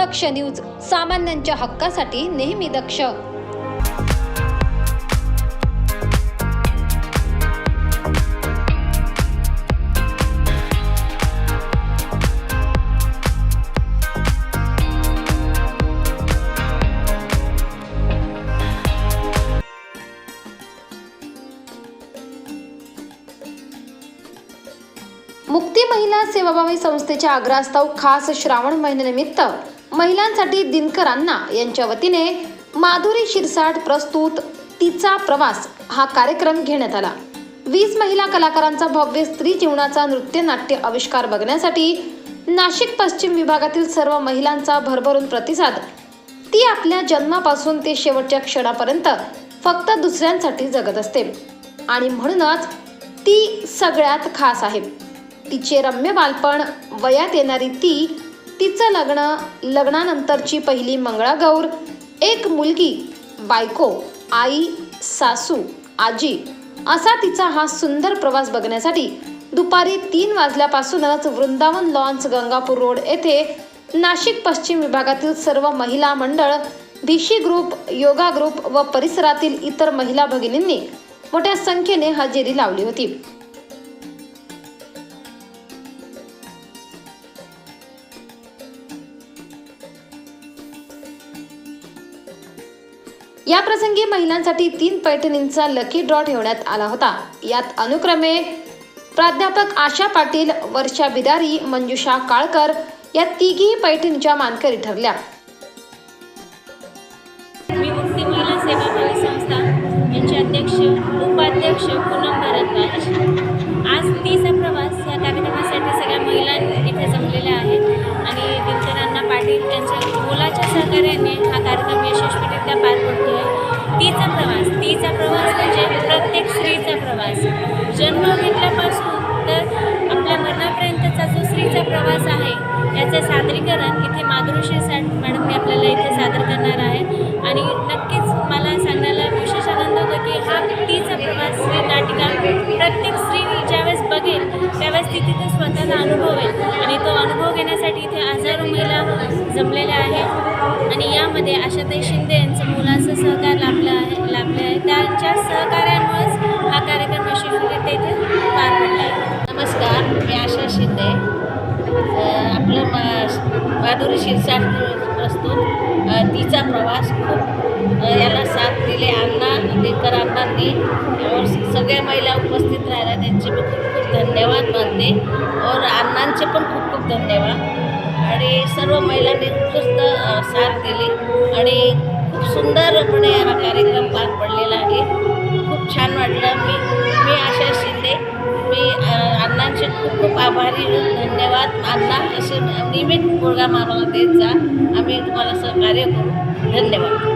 दक्ष news सामान्यांच्या हक्कासाठी नेहमी दक्ष. मुक्ती महिला सेवाभावी संस्थेच्या आग्रहास्तव खास श्रावण महिन्यानिमित्त महिलांसाठी दिनकरांना यांच्या वतीने माधुरी शिरसाट प्रस्तुत तिचा प्रवास हा कार्यक्रम घेण्यात आला. वीस महिला कलाकारांचा भव्य स्त्री जीवनाचा नृत्य नाट्य आविष्कार बघण्यासाठी नाशिक पश्चिम विभागातील सर्व महिलांचा भरभरून प्रतिसाद. ती आपल्या जन्मापासून ते शेवटच्या क्षणापर्यंत फक्त दुसऱ्यांसाठी जगत असते. आणि म्हणूनच ती सगळ्यात खास आहे. तिचे रम्य बालपण वयात येणारी ती तिचं लग्न लग्नानंतरची पहिली मंगळागौर एक मुलगी बायको आई सासू आजी असा तिचा हा सुंदर प्रवास बघण्यासाठी दुपारी तीन वाजल्यापासूनच वृंदावन लॉन्स गंगापूर रोड येथे नाशिक पश्चिम विभागातील सर्व महिला मंडळ भिशी ग्रुप योगा ग्रुप व परिसरातील इतर महिला भगिनींनी मोठ्या संख्येने हजेरी लावली होती. या प्रसंगी महिलांसाठी तीन पैठणींचा लकी ड्रॉ ठेवण्यात आला होता. यात अनुक्रमे प्राध्यापक आशा पाटील वर्षा बिदारी मंजुषा काळकर या तिघी पैठणीच्या मानकरी ठरल्या. मी मुक्ती महिला सेवाभावी संस्था यांचे अध्यक्ष उपाध्यक्ष पूनम भारद्वाज. आज तीचा प्रवास या कार्यक्रमासाठी सगळ्या महिला इथे जमलेल्या आहेत आणि दिनकरांना पाटील यांच्या मुलाच्या सहकार्याने कार्यक्रम यशस्वीरित्या पार पडतो आहे तीचा प्रवास. तीचा प्रवास म्हणजे प्रत्येक स्त्रीचा प्रवास. जन्म घेतल्यापासून तर आपल्या मरणापर्यंतचा जो स्त्रीचा प्रवास आहे याचे सादरीकरण इथे माधुरी म्हणून मॅडमने आपल्याला इथे सादर करणार आहे. आणि नक्कीच मला सांगायला विशेष आनंद होतो की हा तीचा प्रवास स्त्री नाटिका प्रत्येक स्त्री ज्यावेळेस बघेल त्यावेळेस ती तिथे स्वतःचा अनुभवेल आणि तो अनुभव घेण्यासाठी इथे हजारो महिला जमलेल्या आहेत. आणि यामध्ये आशाताई शिंदे यांचं मुलाचं सहकार लाभलं आहे लाभले आहे. त्यांच्या सहकार्यामुळेच हा कार्यक्रम यशस्वीरित्या इथे पार पडला आहे. नमस्कार मी आशा शिंदे. आपलं मा माधुरी शिरसाट प्रस्तुत. तिचा प्रवास खूप याला साथ दिले. अण्णा दिनकर अण्णांनी और सगळ्या महिला उपस्थित राहिल्या. त्यांचे मी खूप खूप धन्यवाद मानते. और अण्णांचे पण खूप खूप धन्यवाद. आणि सर्व महिलांनी उत्कृष्ट साथ दिली. आणि खूप सुंदरपणे हा कार्यक्रम पार पडलेला आहे. खूप छान वाटलं. मी मी आशा शिंदे. मी अण्णांचे खूप खूप आभारी धन्यवाद. अण्णा असे नियमित प्रोग्राम आम्हाला देत जा. आम्ही तुम्हाला सहकार्य करू. धन्यवाद.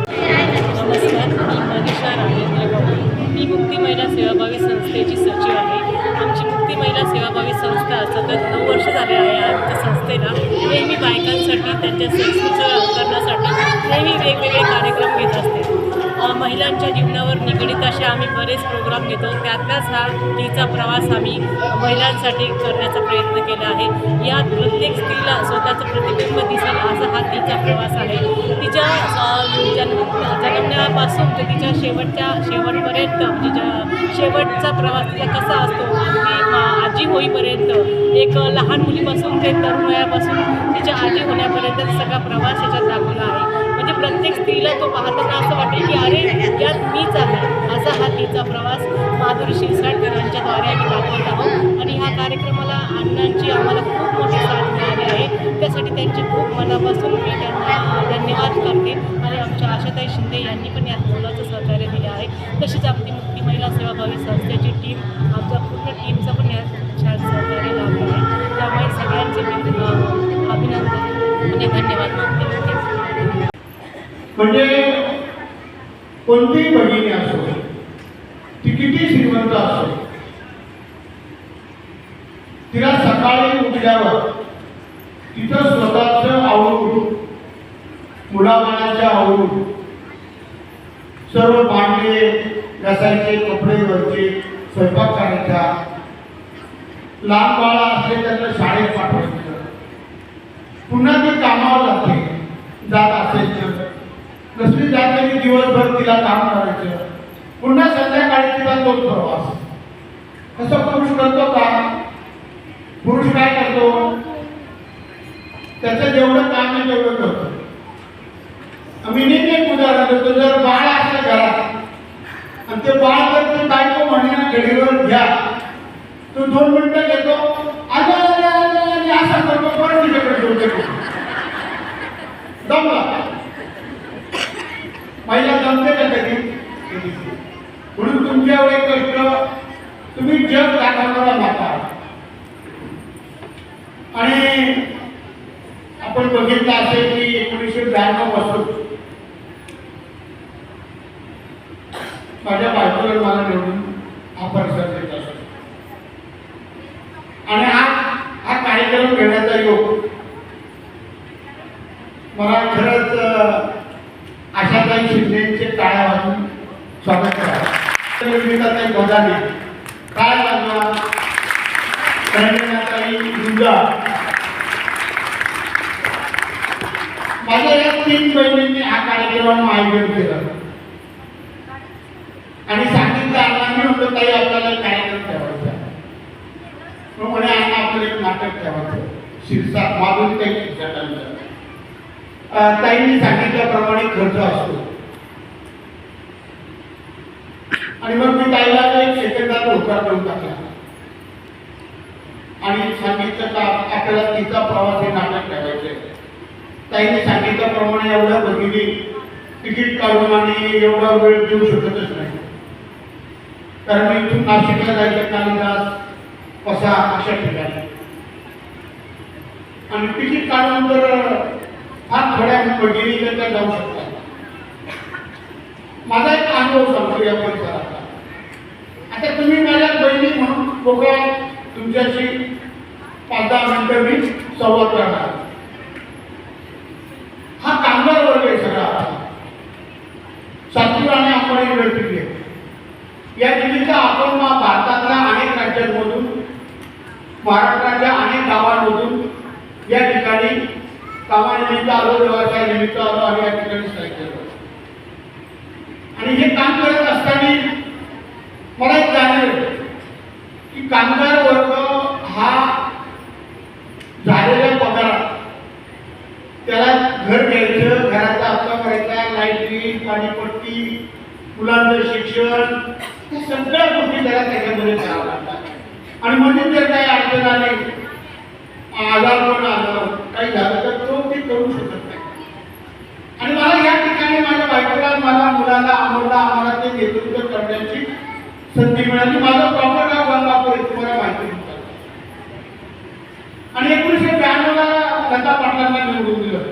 महिला सेवाभावी संस्थेची सचिव आहे. आमची मुक्ती महिला सेवाभावी संस्था सतत नऊ वर्ष झाले आहे आमच्या संस्थेला नेहमी बायकांसाठी त्यांच्या संस्थेचं करण्यासाठी नेहमी वेगवेगळे कार्यक्रम घेत असते. महिलांच्या जीवनावर निगडीत असे आम्ही बरेच प्रोग्राम घेतो. त्यातलाच हा तिचा प्रवास आम्ही महिलांसाठी करण्याचा प्रयत्न केला आहे. यात प्रत्येक स्त्रीला स्वतःचं प्रतिबिंब दिसेल असा हा तिचा प्रवास आहे. तिच्या जन्म जन्मण्यापासून ते तिच्या शेवटच्या शेवटपर्यंत म्हणजे शेवटचा प्रवास तिचा कसा असतो अगदी आजी होईपर्यंत एक लहान मुलीपासून ते तरुण वयापासून तिच्या आजी होण्यापर्यंत सगळा प्रवास याच्यात दाखवला आहे. म्हणजे प्रत्येक स्त्रीला तो पाहताना असं वाटेल की अरे यात मीच आहे. असा हा तिचा प्रवास माधुरी शिरसाटकरांच्याद्वारे आम्ही दाखवत आहोत. आणि ह्या कार्यक्रमाला अण्णांची आम्हाला खूप मोठी साथ मिळाली आहे. त्यासाठी त्यांचे खूप मनापासून मी त्यांना धन्यवाद करते. आणि आमच्या आशाताई शिंदे यांनी पण यात मोलाचं सहकार्य दिले आहे. तशीच आपली मुक्ती महिला सेवाभावी संस्थेची टीम आमच्या पूर्ण टीमचं पण यात छान सहकार्य लाभलं आहे. त्यामुळे सगळ्यांचे मी अभिनंदन आणि धन्यवाद मानते. म्हणजे कोणतीही भगिनी असो ती किती श्रीमंत असो तिला सकाळी उठल्यावर तिचं स्वतःचं आवडून मुलाबाळाच्या आवडून सर्व भांडे घासायचे कपडे धुवायचे स्वयंपाक करायचा. लहान बाळा असले त्यांना शाळेत पाठवायचं. पुन्हा ती कामावर जाते जात असेल दुसरी जात दिवसभर तिला काम करायचं पुन्हा संध्याकाळी तिला तोच प्रवास. तसं पुरुष करतो का? पुरुष काय करतो? त्याचं जेवढं काम आहे तेवढं करतो. आम्ही नेहमी एक उदाहरण देतो जर बाळ असलं घरात आणि ते बाळ जर ते बायको म्हणणे घडीवर घ्या तो दोन मिनिटं घेतो आलं आलं आलं आणि असा करतो परत तिच्याकडे ठेवून देतो दमला महिला जमते का कधी म्हणून तुमच्या एवढे कष्ट तुम्ही जग दाखवणारा माता आणि आपण बघितलं असेल की एकोणीसशे ब्याण्णवपासून माझ्या बायकोला मला निवडून हा परिसर देत असतो. आणि हा हा कार्यक्रम घेण्याचा योग मला खरंच अशा काही शिंदेचे टाळ्या वाजून स्वागत करा निर्मिताताई बदाने काय वाजवा रंजनाताई गुंजा माझ्या या तीन बहिणींनी हा कार्यक्रम आयोजन केलं. आणि सांगितलं अण्णा मी म्हणतो ताई आपल्याला कार्यक्रम ठेवायचा मग म्हणे अण्णा आपल्याला एक नाटक ठेवायचं शिरसाट मागून काही शिरसाटांचं ताईंनी सांगितल्याप्रमाणे खर्च असतो. आणि मग मी ताईला तो एक सेकंदात होकार देऊन टाकला. आणि सांगितलं का आपल्याला तिचा प्रवास हे नाटक ठेवायचं आहे. ताईने सांगितल्याप्रमाणे एवढ्या भगिनी तिकीट काढून आणि एवढा वेळ देऊ शकतच नाही. कारण मी इथून नाशिकला जायचं कालिदास कसा अशा ठिकाणी आणि तिकीट काढून जर फार थोड्या भगिनी तर त्या जाऊ शकतात. माझा एक अनुभव सांगतो या परिसराचा. आता तुम्ही माझ्या बहिणी म्हणून मोकळ्या तुमच्याशी पाच दहा मिनटं मी संवाद करणार हा कामगार वर्ग आहे सगळा सातपूर आणि आपण युनिव्हर्सिटी आहे या निमित्त आपण भारतातल्या अनेक राज्यांमधून महाराष्ट्राच्या अनेक गावांमधून या ठिकाणी कामानिमित्त आलो व्यवसाय निमित्त आलो आणि या ठिकाणी आणि हे काम करत असताना मला एक जाणीव की कामगार वर्ग हा झालेल्या पगारात त्याला घर घ्यायचं घराचा हप्ता करायचा लाइट बिल पाणीपट्टी मुलांचं शिक्षण या सगळ्या गोष्टी त्याला त्याच्यामध्ये करावं लागतात आणि म्हणून जर काही अडचण आली आजार पण आजार काही झालं तर तो ते करू शकत नाही. आणि मला या ठिकाणी माझ्या बायकोला माझ्या मुलाला आम्हाला आम्हाला ते नेतृत्व करण्याची संधी मिळाली. माझं प्रॉपर गाव गंगापूर आहे तुम्हाला माहिती आणि एकोणीसशे ब्याण्णवला लता पाटलांना निवडून दिलं.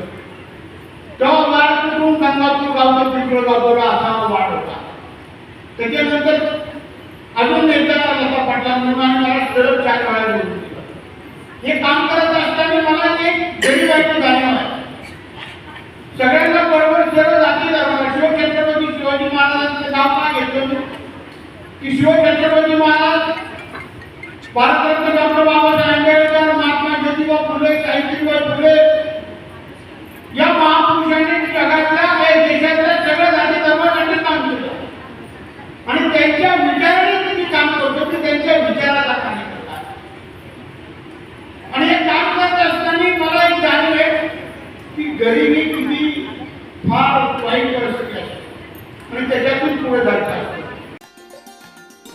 तेव्हा महाराष्ट्रातून गंगापूर गावचा पिंपळ गावचा असा वाढ होता. त्याच्यानंतर अजून एकदा लता पाटलांना आणि मला सरळ चार वेळा निवडून हे काम करत असताना मला एक गरीबाची जाणीव आहे सगळ्यांना बरोबर सरळ जाती धर्माला शिवछत्रपती शिवाजी महाराजांचं नाव का घेतलं मी? की शिवछत्रपती महाराज भारतरत्न डॉक्टर बाबासाहेब आंबेडकर महात्मा ज्योतिबा फुले सावित्रीबाई फुले या महापुरुषांनी जगातल्या या देशातल्या सगळ्या जाती धर्मासाठी काम केलं आणि त्यांच्या विचाराने तुम्ही काम करतो की त्यांच्या विचाराला काम करतात आणि हे काम करत असताना मला एक जाणीव आहे की गरिबी किती फार वाईट परिस्थिती असते आणि त्याच्यातून पुढे जायचं असतं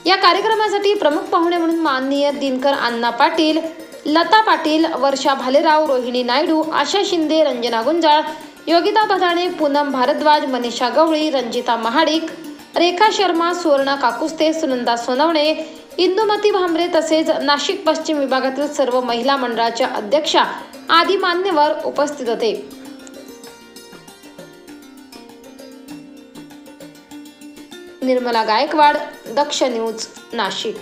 या कार्यक्रमासाठी प्रमुख पाहुणे म्हणून माननीय दिनकर अण्णा पाटील लता पाटील वर्षा भालेराव रोहिणी नायडू आशा शिंदे रंजना गुंजाळ योगिता भदाणे पूनम भारद्वाज मनीषा गवळी रंजिता महाडिक रेखा शर्मा सुवर्णा काकुस्ते सुनंदा सोनवणे इंदुमती भांबरे तसेच नाशिक पश्चिम विभागातील सर्व महिला मंडळाच्या अध्यक्षा आदी मान्यवर उपस्थित होते. निर्मला गायकवाड दक्ष न्यूज नाशिक.